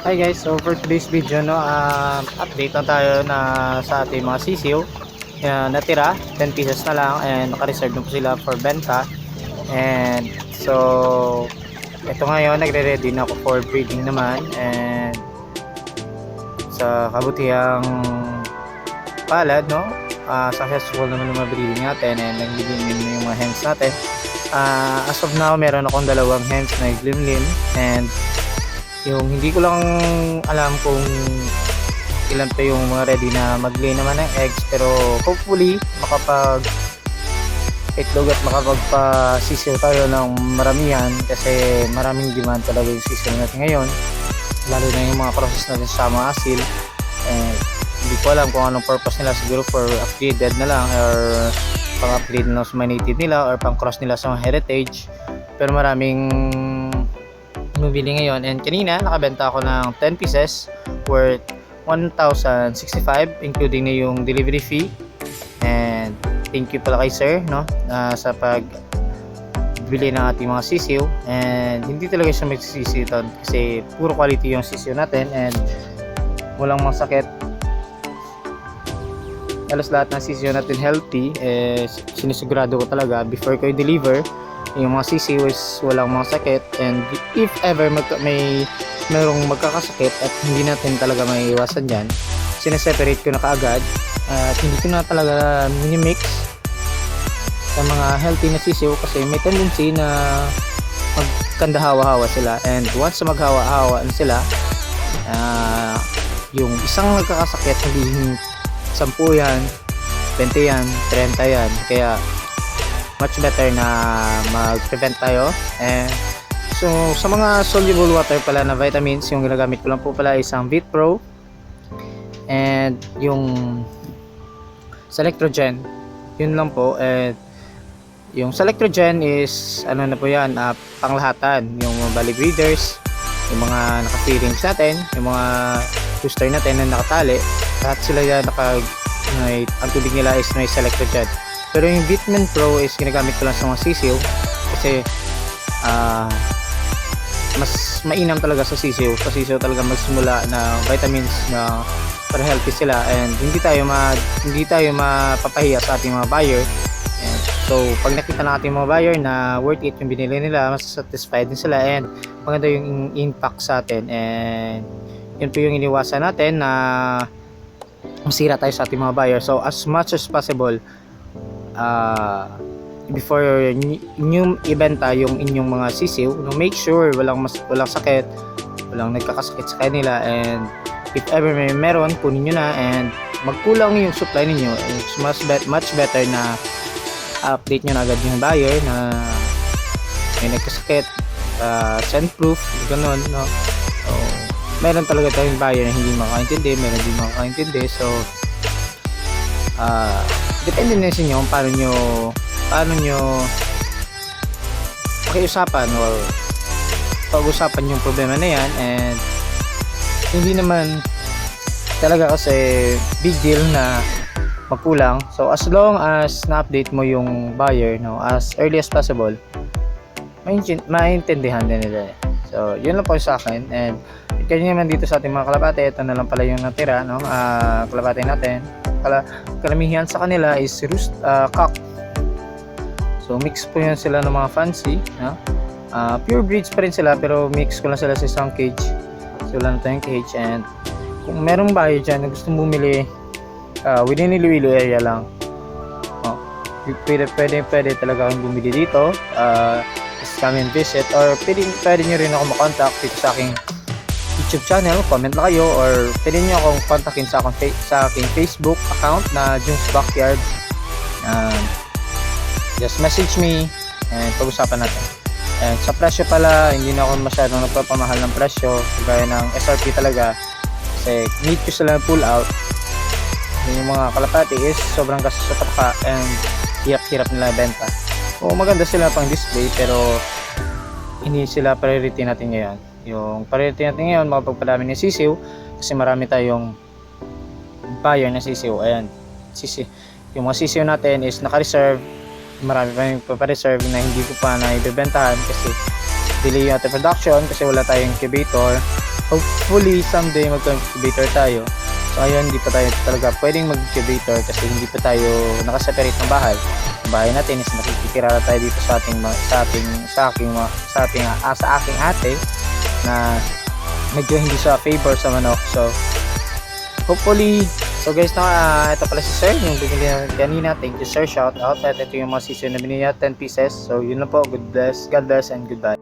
Hi guys, so for today's video no, um, update na tayo na sa ating mga sisiw. Yan, natira, 10 pieces na lang and naka-reserve na po sila for benta. And so ito ngayon, nagre-ready na ako for breeding naman and sa kabutihang palad no, ah, successful naman yung mga breeding natin and nagbigay yung mga hens natin. Ah, as of now, meron akong dalawang hens na glimlim and yung hindi ko lang alam kung ilan pa yung mga ready na mag-lay naman ng eggs pero hopefully makapag itlog at makapagpa-sisiw tayo ng maramihan kasi maraming demand talaga yung sisiw natin ngayon lalo na yung mga process natin sa mga asil. Eh, hindi ko alam kung anong purpose nila siguro for upgraded na lang or pang upgrade na lang sa native nila or pang cross nila sa mga heritage. Pero maraming bumili ngayon. And kanina nakabenta ako ng 10 pieces worth 1,065 including na yung delivery fee. And thank you pala kay sir no na sa pag bili ng ating mga sisiw. And hindi talaga siya magsisisi ito kasi puro quality yung sisiw natin and walang masakit. Halos lahat ng sisiw natin healthy eh, sinisigurado ko talaga before ko i-deliver yung mga sisiw is walang mga sakit. And if ever magka, may merong magkakasakit at hindi natin talaga may iwasan dyan sineseparate ko na kaagad. At hindi ko na talaga minimix sa mga healthy na sisiw kasi may tendency na magkandahawa-hawa sila. And once maghawa-hawa sila ah, yung isang nagkakasakit hindi 10 yan 20 yan 30 yan. Kaya much better na mag-prevent tayo. And so sa mga soluble water pala na vitamins yung ginagamit ko lang po pala isang Vit Pro and yung Selectrogen yun lang po and yung Selectrogen is ano na po yan uh, panglahatan. Yung bali breeders yung mga naka-feelings natin yung mga booster natin na nakatali lahat sila yan naka may, ang tubig nila is may Selectrogen pero yung Bitman Pro is ginagamit ko lang sa mga sisiw kasi ah mas mainam talaga sa sisiw. Sa sisiw talaga magsimula na vitamins na para healthy sila and hindi tayo ma hindi tayo mapapahiya sa ating mga buyer. And so pag nakita ng ating mga buyer na worth it yung binili nila, mas satisfied din sila and maganda yung impact sa atin and yun po yung iniwasan natin na masira tayo sa ating mga buyer. So as much as possible uh, before nyo ibenta yung inyong mga sisiw, no, make sure walang mas walang sakit, walang nagkakasakit sa kanila and if ever may meron, kunin nyo na and magkulang yung supply ninyo, it's much, bet much better na update nyo na agad yung buyer na may nagkasakit, uh, send proof, ganun, no? So, meron talaga tayong buyer na hindi makakaintindi, meron hindi makakaintindi, so ah depende na sa inyo kung paano nyo paano nyo pakiusapan or pag-usapan yung problema na yan. And hindi naman talaga kasi big deal na magkulang. So as long as na-update mo yung buyer no as early as possible maintin- maintindihan din nila eh. so yun lang po sa akin. And kanya naman dito sa ating mga kalapate ito na lang pala yung natira no Ah, kalapate natin Kala, kalamihan sa kanila is roost ah, cock So mix po yan sila ng mga fancy, no? Ah, pure breeds pa rin sila pero mix ko lang sila sa isang cage. So wala na tayong cage and kung merong buyer dyan na gustong bumili ah, within Iloilo area lang. Oh, pwede, pwede, pwede talaga kayong bumili dito. Uh, just come and visit or pwede, pwede nyo rin ako makontakt dito sa aking YouTube channel, comment lang kayo or pwede nyo akong kontakin sa aking, fa- sa aking Facebook account na June's Backyard. Um, just message me and pag-usapan natin. And sa presyo pala, hindi na ako masyadong nagpapamahal ng presyo. Gaya ng SRP talaga. Kasi need ko sila pull out. Yung mga kalapati is sobrang gastos sa pagka and hirap-hirap nila benta. O maganda sila pang display pero hindi sila priority natin ngayon. Yung priority natin ngayon, makapagpadami ng sisiw kasi marami tayong buyer na sisiw. Ayan, sisi. Yung mga sisiw natin is naka-reserve marami pa yung papareserve na hindi ko pa na ibebentahan kasi delay yung ating production kasi wala tayong incubator. Hopefully, someday mag-incubator tayo. So, ayun, hindi pa tayo talaga pwedeng mag-incubator kasi hindi pa tayo nakaseparate ng bahay. Bahay natin is nakikitira tayo dito sa ating, sa ating, sa aking, sa ating, ah, sa aking ate na medyo hindi siya favor sa manok. So, hopefully, so guys, na, ah, ito pala si Sir, yung bumili natin kanina. Thank you, Sir. Shout out. At ito yung mga season na binili niya, 10 pieces. So, yun lang po. Good bless. God bless and goodbye.